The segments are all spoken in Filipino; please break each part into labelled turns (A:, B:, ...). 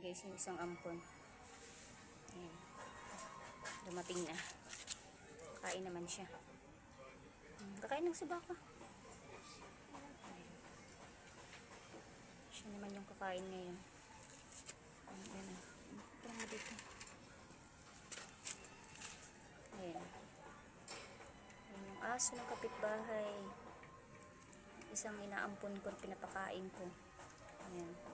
A: guys yung isang ampon. Ayan. Dumating na. Kain naman siya. Hmm, Kakain ng si baka. Ayan. Siya naman yung kakain ngayon. Ayan. Ayan. Mo. Ayan. Ayan yung aso ng kapitbahay. Isang inaampon ko, pinapakain ko. Ayan. Ayan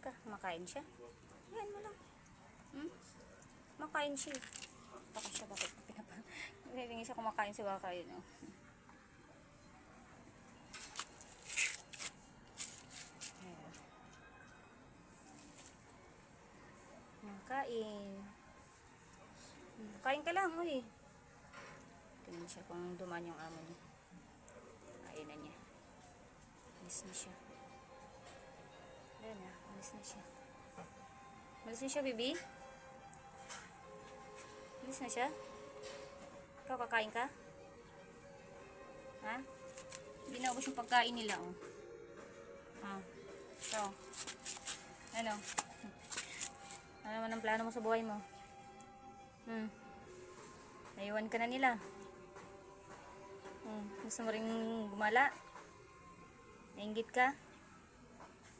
A: ka. Makain siya. Ayan mo lang. Hmm? Makain siya. Baka siya bakit pinapa... Hindi siya kumakain si baka yun. Oh. Ayan. Makain. Hmm, Kain ka lang, uy. Tingnan siya kung dumaan yung amo niya. Na niya. Alis na siya. Ayan na, siya. Alis na siya, baby? Alis na siya? Ikaw, kakain ka? Ha? Hindi na ubos yung pagkain nila, oh. Ah. So, ano? Ano naman ang plano mo sa buhay mo? Hmm. Naiwan ka na nila. Hmm. Gusto mo rin gumala? Nainggit ka?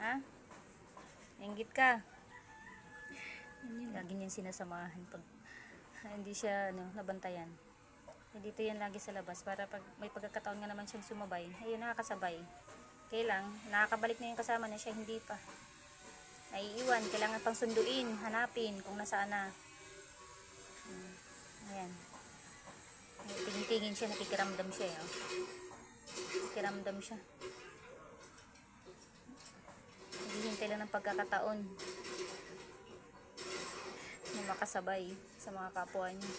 A: Ha? Nainggit ka? Lagi niyan sinasamahan pag hindi siya ano, nabantayan. Eh, dito yan lagi sa labas para pag may pagkakataon nga naman siyang sumabay, ayun nakakasabay. Kaya lang, nakakabalik na yung kasama na siya, hindi pa. Naiiwan, kailangan pang sunduin, hanapin kung nasaan na. Hmm. Ayan. Tingin-tingin siya, nakikiramdam siya. Eh, oh. Nakikiramdam siya. Naghihintay lang ng pagkakataon na makasabay sa mga kapwa niya.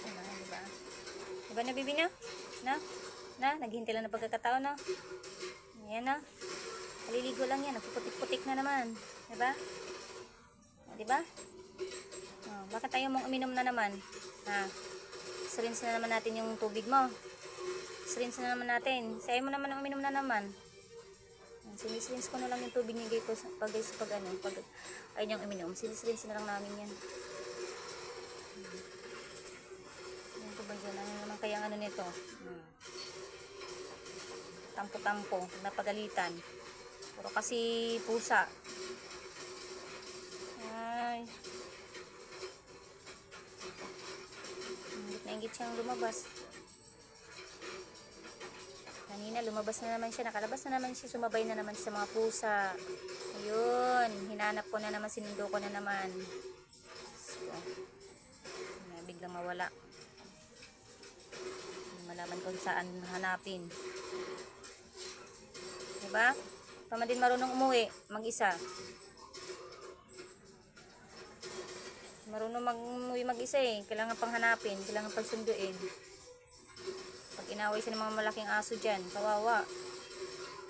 A: Diba, diba? Diba na, bibi niya? Na? Na? Naghihintay lang ng pagkakataon, no? Ayan, no? Maliligo lang yan. Nagpuputik-putik na naman. Diba? O, diba? Oh, bakit ayaw mong uminom na naman? Ha? Rinse na naman natin yung tubig mo. Rinse na naman natin. Sayo mo naman uminom na naman. Sinis-rinse ko na lang yung tubig niya dito pag, guys, pag ano, pag ayaw niyang uminom. Sinis-rinse na lang namin yan. Yan ko ba dyan? Ano naman kaya ano nito? Hmm. Tampo-tampo. Pag napagalitan. Puro kasi pusa. Ay. Ingit na ingit siyang lumabas. Kanina lumabas na naman siya. Nakalabas na naman siya. Sumabay na naman sa mga pusa. Ayun. Hinanap ko na naman. Sinundo ko na naman. So, biglang mawala. Malaman kung saan hanapin. Diba? Pa man din marunong umuwi. Mag-isa. Marunong mag-umuwi mag-isa eh. Kailangan pang hanapin. Kailangan pang sunduin. Inaway siya ng mga malaking aso dyan, kawawa.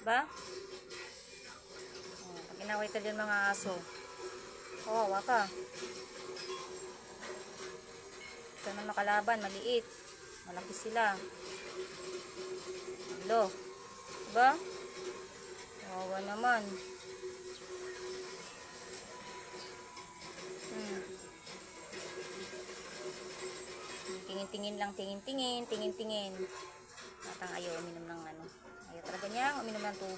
A: Ba? Oh, pag inaway ka dyan mga aso, kawawa ka. Ito na makalaban, maliit. Malaki sila. Hello. Ba? Kawawa naman. Tingin-tingin lang, tingin-tingin, tingin-tingin. Tatang ayaw uminom ng ano. Ayaw talaga niya uminom ng tubig.